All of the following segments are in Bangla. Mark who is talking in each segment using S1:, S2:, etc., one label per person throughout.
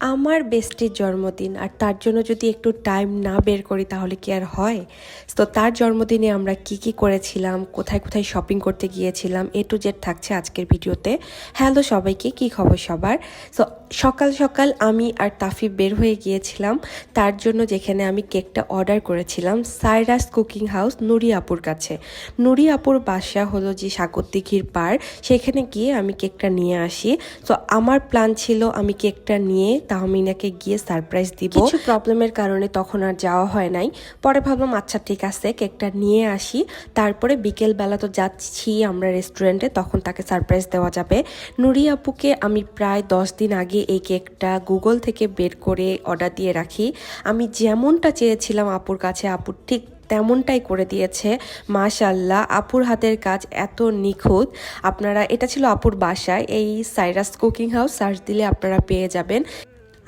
S1: আমার বেস্টির জন্মদিন, আর তার জন্য যদি একটু টাইম না বের করি তাহলে কি আর হয়? তো তার জন্মদিনে আমরা কি কি করেছিলাম, কোথায় কোথায় শপিং করতে গিয়েছিলাম এ টু জেড থাকছে আজকের ভিডিওতে। হ্যালো সবাইকে, কি খবর সবার? তো সকাল সকাল আমি আর তাফি বের হয়ে গিয়েছিলাম। তার জন্য যেখানে আমি কেকটা অর্ডার করেছিলাম, সাইরাস কুকিং হাউস নুরি আপুর কাছে। নুরি আপুর বাসা হলো যে সাগরদিঘির পার সেখানে গিয়ে আমি কেকটা নিয়ে আসি। তো আমার প্ল্যান ছিল আমি কেকটা নিয়ে তাহমিনাকে গিয়ে সারপ্রাইজ দিব। কিছু প্রবলেমের কারণে তখন আর যাওয়া হয় নাই। পরে ভাবলাম আচ্ছা ঠিক আছে কেকটা নিয়ে আসি। তারপরে বিকেল বেলা তো যাচ্ছি আমরা রেস্টুরেন্টে তখন তাকে সারপ্রাইজ দেওয়া যাবে। নুরি আপুকে আমি প্রায় দশ দিন আগে এই কেকটা গুগল থেকে বের করে অর্ডার দিয়ে রাখি। আমি যেমনটা চেয়েছিলাম আপুর কাছে আপুর ঠিক তেমনটাই করে দিয়েছে। মাশাল্লাহ আপুর হাতের কাজ এত নিখুঁত। আপনারা এটা ছিল আপুর বাসায় এই সাইরাস কুকিং হাউস সার্চ দিলে আপনারা পেয়ে যাবেন।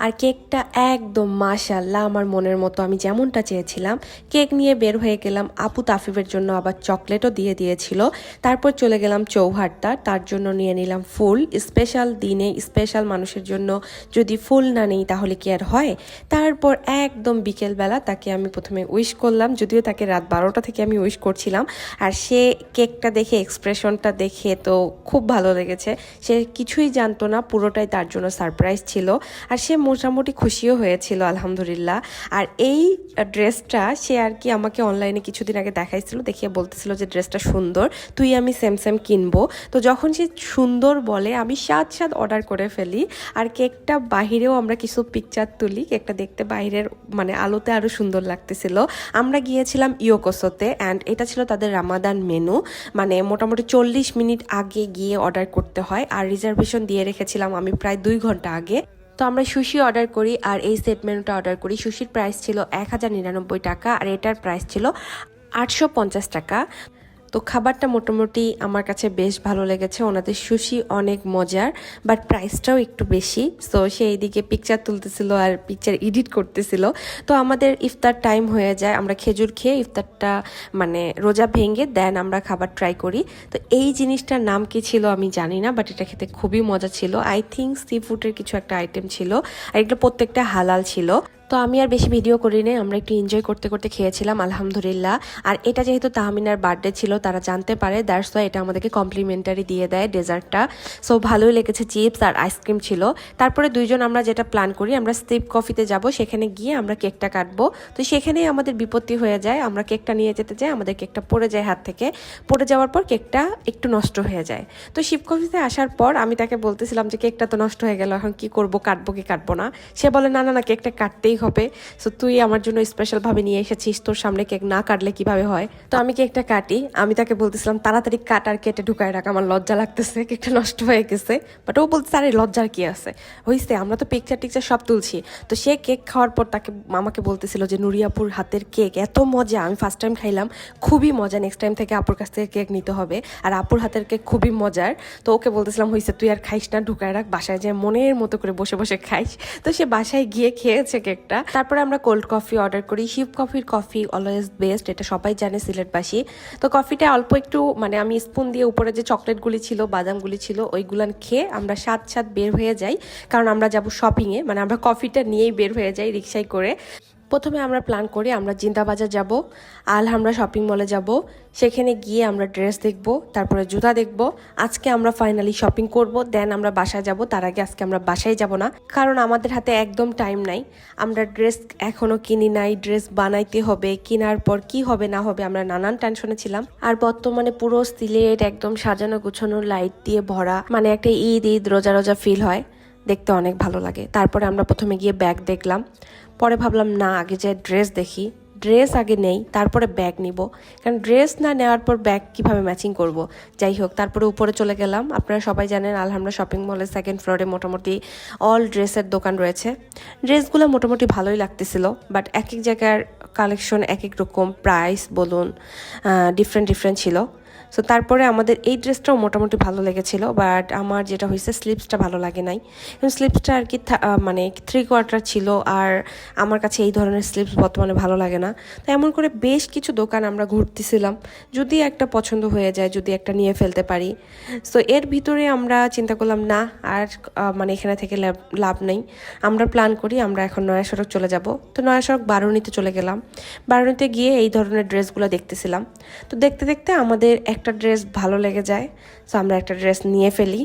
S1: আর কেকটা একদম মাশাল্লাহ আমার মনের মতো। আমি যেমনটা চেয়েছিলাম, কেক নিয়ে বের হয়ে গেলাম। আপু তাফিফের জন্য আবার চকলেটও দিয়ে দিয়েছিল। তারপর চলে গেলাম চৌহাট্টা। তার জন্য নিয়ে নিলাম ফুল। স্পেশাল দিনে স্পেশাল মানুষের জন্য যদি ফুল না নেই তাহলে কি আর হয়? তারপর একদম বিকেলবেলা তাকে আমি প্রথমে উইশ করলাম। যদিও তাকে রাত বারোটা থেকে আমি উইশ করছিলাম। আর সে কেকটা দেখে এক্সপ্রেশনটা দেখে তো খুব ভালো লেগেছে। সে কিছুই জানতো না। পুরোটাই তার জন্য সারপ্রাইজ ছিল। আর সে মোটামুটি খুশিও হয়েছিল, আলহামদুলিল্লাহ। আর এই ড্রেসটা সে আর কি আমাকে অনলাইনে কিছুদিন আগে দেখাইছিল, দেখিয়ে বলতেছিল যে ড্রেসটা সুন্দর, তুই আমি সেম সেম কিনবো। তো যখন সে সুন্দর বলে, আমি সাত সাত অর্ডার করে ফেলি। আর কেকটা বাহিরেও আমরা কিছু পিকচার তুলি, কেকটা দেখতে বাইরের মানে আলোতে আরও সুন্দর লাগতেছিল। আমরা গিয়েছিলাম ইয়োকোসোতে অ্যান্ড এটা ছিল তাদের রামাদান মেনু মানে মোটামুটি চল্লিশ মিনিট আগে গিয়ে অর্ডার করতে হয়। আর রিজার্ভেশন দিয়ে রেখেছিলাম আমি প্রায় দুই ঘণ্টা আগে। তো আমরা সুশি অর্ডার করি আর এই সেট মেনুটা অর্ডার করি। সুশির প্রাইস ছিল এক হাজার নিরানব্বই টাকা আর এটার প্রাইস ছিল আটশো পঞ্চাশ টাকা। তো খাবারটা মোটামুটি আমার কাছে বেশ ভালো লেগেছে। ওনাদের সুশি অনেক মজার বাট প্রাইসটাও একটু বেশি। সো সে এইদিকে পিকচার তুলতেছিল আর পিকচার এডিট করতেছিল। তো আমাদের ইফতার টাইম হয়ে যায়, আমরা খেজুর খেয়ে ইফতারটা মানে রোজা ভেঙে দেন আমরা খাবার ট্রাই করি। তো এই জিনিসটার নাম কি ছিল আমি জানি না বাট এটা খেতে খুবই মজা ছিল। আই থিঙ্ক সি ফুডের কিছু একটা আইটেম ছিল, আর এগুলো প্রত্যেকটা হালাল ছিল। তো আমি আর বেশি ভিডিও করি নাই আমরা একটু এনজয় করতে করতে খেয়েছিলাম, আলহামদুলিল্লাহ। আর এটা যেহেতু তাহমিনার বার্থডে ছিল, তারা জানতে পারে দ্যাটস ওয়াই এটা আমাদেরকে কমপ্লিমেন্টারি দিয়ে দেয় ডেজার্টটা। সো ভালোই লেগেছে চিপস আর আইসক্রিম ছিল। তারপরে দুইজন আমরা যেটা প্ল্যান করি, আমরা স্টিপ কফিতে যাব, সেখানে গিয়ে আমরা কেকটা কাটবো। তো সেখানেই আমাদের বিপত্তি হয়ে যায়, আমরা কেকটা নিয়ে যেতে যাই, আমাদের কেকটা পড়ে যায় হাত থেকে। পড়ে যাওয়ার পর কেকটা একটু নষ্ট হয়ে যায়। তো শিব কফিতে আসার পর আমি তাকে বলতেছিলাম যে কেকটা তো নষ্ট হয়ে গেল, এখন কি করব, কাটবো কি কাটবো না? সে বলে, না না না কেকটা কাটতেই হবে। সো তুই আমার জন্য স্পেশালভাবে নিয়ে এসেছিস। তোর সামনে কেক না কাটলে কীভাবে হয়? তো আমি কেকটা কাটি। আমি তাকে বলতেছিলাম, তাড়াতাড়ি কাট আর কেটে ঢুকায় রাখ। আমার লজ্জা লাগতেছে। কেকটা নষ্ট হয়ে গেছে। বাট ও বলতেছে, আরে, লজ্জার কি আছে? হইছে, আমরা তো পিকচার টিকচার সব তুলছি। তো সে কেক খাওয়ার পর তাকে, আমাকে বলতেছিল যে, নুরিয়াপুর হাতের কেক এত মজা। আমি ফার্স্ট টাইম খাইলাম। খুবই মজা। নেক্সট টাইম থেকে আপুর কাছ থেকে কেক নিতে হবে। আর আপুর হাতের কেক খুবই মজার। তো ওকে বলতেছিলাম, হইছে, তুই আর খাইস না। ঢুকায় রাখ। বাসায় যে মনের মতো করে বসে বসে খাইস। তো সে বাসায় গিয়ে খেয়েছে কেকটা তারপরে আমরা কোল্ড কফি অর্ডার করি। শিব কফির কফি অলওয়েজ বেস্ট এটা সবাই জানে সিলেটবাসী। তো কফিটা অল্প একটু মানে আমি স্পুন দিয়ে উপরে যে চকলেটগুলি ছিল, বাদামগুলি ছিল ওইগুলান খেয়ে আমরা সাত সাত বের হয়ে যাই। কারণ আমরা যাব শপিংয়ে মানে আমরা কফিটা নিয়েই বের হয়ে যাই রিক্সায় করে। প্রথমে আমরা প্ল্যান করি আমরা জিন্দাবাজার যাব আলহামরা শপিং মলে যাব, সেখানে গিয়ে আমরা ড্রেস দেখব, তারপরে জুতা দেখব, আজকে আমরা ফাইনালি শপিং করব দেন আমরা বাসায় যাব, তার আগে আজকে আমরা বাসায় যাব না, কারণ আমাদের হাতে একদম টাইম নাই, আমরা ড্রেস এখনও কিনি নাই ড্রেস বানাইতে হবে, কেনার পর কি হবে না হবে আমরা নানান টেনশনে ছিলাম, আর বর্তমানে পুরো সিলেট একদম সাজানো গুছানো লাইট দিয়ে ভরা মানে একটা ঈদ ঈদ, রোজা রোজা ফিল হয় দেখতে অনেক ভালো লাগে। তারপরে আমরা প্রথমে গিয়ে ব্যাগ দেখলাম। পরে ভাবলাম, না, আগে যে ড্রেস দেখি। ড্রেস আগে নেই, তারপরে ব্যাগ নিব। কারণ ড্রেস না নেওয়ার পর ব্যাগ কীভাবে ম্যাচিং করব? যাই হোক, তারপরে উপরে চলে গেলাম। আপনারা সবাই জানেন আলহামরা শপিং মলের সেকেন্ড ফ্লোরে মোটামুটি অল ড্রেসের দোকান রয়েছে। ড্রেসগুলো মোটামুটি ভালোই লাগতেছিল বাট এক এক জায়গার কালেকশন এক এক রকম প্রাইস বলুন ডিফারেন্ট ডিফারেন্ট ছিল। সো তারপরে আমাদের এই ড্রেসটাও মোটামুটি ভালো লেগেছিল বাট আমার যেটা হয়েছে স্লিপসটা ভালো লাগে নাই। স্লিপসটা আর কি মানে থ্রি কোয়ার্টার ছিল, আর আমার কাছে এই ধরনের স্লিপস বর্তমানে ভালো লাগে না। তো এমন করে বেশ কিছু দোকান আমরা ঘুরতেছিলাম, যদি একটা পছন্দ হয়ে যায়, যদি একটা নিয়ে ফেলতে পারি। সো এর ভিতরে আমরা চিন্তা করলাম, না, আর মানে এখানে থেকে লাভ- লাভ নেই। আমরা প্ল্যান করি, আমরা এখন নয়া সড়ক চলে যাব। তো নয়া সড়ক বারুনিতে চলে গেলাম। বারুনিতে গিয়ে এই ধরনের ড্রেসগুলো দেখতেছিলাম। তো দেখতে দেখতে আমাদের একটা ড্রেস ভালো লেগে যায় সো আমরা একটা ড্রেস নিয়ে ফেলি।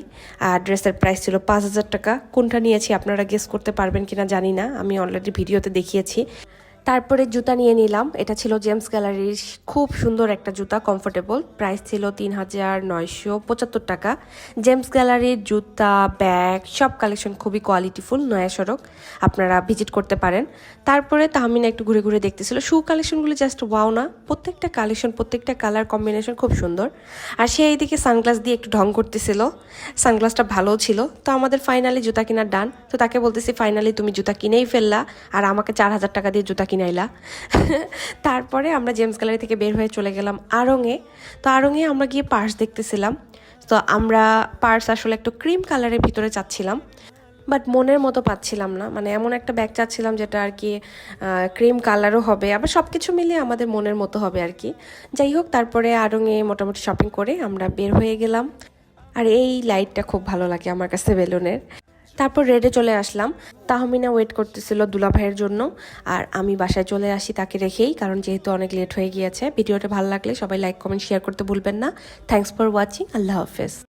S1: আর ড্রেসের প্রাইস ছিল পাঁচ হাজার টাকা। কোনটা নিয়েছি আপনারা গেস করতে পারবেন কিনা জানি না, আমি অলরেডি ভিডিওতে দেখিয়েছি। তারপরে জুতা নিয়ে নিলাম। এটা ছিল জেমস গ্যালারির খুব সুন্দর একটা জুতা কমফোর্টেবল প্রাইস ছিল তিন হাজার নয়শো পঁচাত্তর টাকা। জেমস গ্যালারির জুতা ব্যাগ সব কালেকশন খুবই কোয়ালিটিফুল নয়া সড়ক আপনারা ভিজিট করতে পারেন। তারপরে তাহমিনা একটু ঘুরে ঘুরে দেখতেছিল। শু কালেকশনগুলো জাস্ট ওয়াও না। প্রত্যেকটা কালেকশন প্রত্যেকটা কালার কম্বিনেশন খুব সুন্দর। আর সে এইদিকে সানগ্লাস দিয়ে একটু ঢং করতেছিল। সানগ্লাসটা ভালোও ছিল। তো আমাদের ফাইনালি জুতা কেনার ডান তো তাকে বলতেছি ফাইনালি তুমি জুতা কিনেই ফেললা। আর আমাকে চার হাজার টাকা দিয়ে জুতা কিনাইলা। তারপরে আমরা জেমস গ্যালারি থেকে বের হয়ে চলে গেলাম আড়ংয়ে তো আড়ংয়ে আমরা গিয়ে পার্স দেখতেছিলাম। তো আমরা পার্স আসলে একটু ক্রিম কালারের ভিতরে চাচ্ছিলাম। বাট মনের মতো পাচ্ছিলাম না। মানে এমন একটা ব্যাগ চাচ্ছিলাম যেটা আর কি ক্রিম কালারও হবে। আবার সব কিছু মিলিয়ে আমাদের মনের মতো হবে আর কি। যাই হোক, তারপরে আড়ংয়ে মোটামুটি শপিং করে আমরা বের হয়ে গেলাম। আর এই লাইটটা খুব ভালো লাগে আমার কাছে বেলুনের। তারপর রেডে চলে আসলাম। তাহমিনা ওয়েট করতেছিল দুলা ভাইয়ের জন্য। আর আমি বাসায় চলে আসি তাকে রেখেই, কারণ যেহেতু অনেক লেট হয়ে গিয়েছে। ভিডিওটা ভালো লাগলে সবাই লাইক কমেন্ট শেয়ার করতে ভুলবেন না। থ্যাংকস ফর ওয়াচিং আল্লাহ হাফেজ।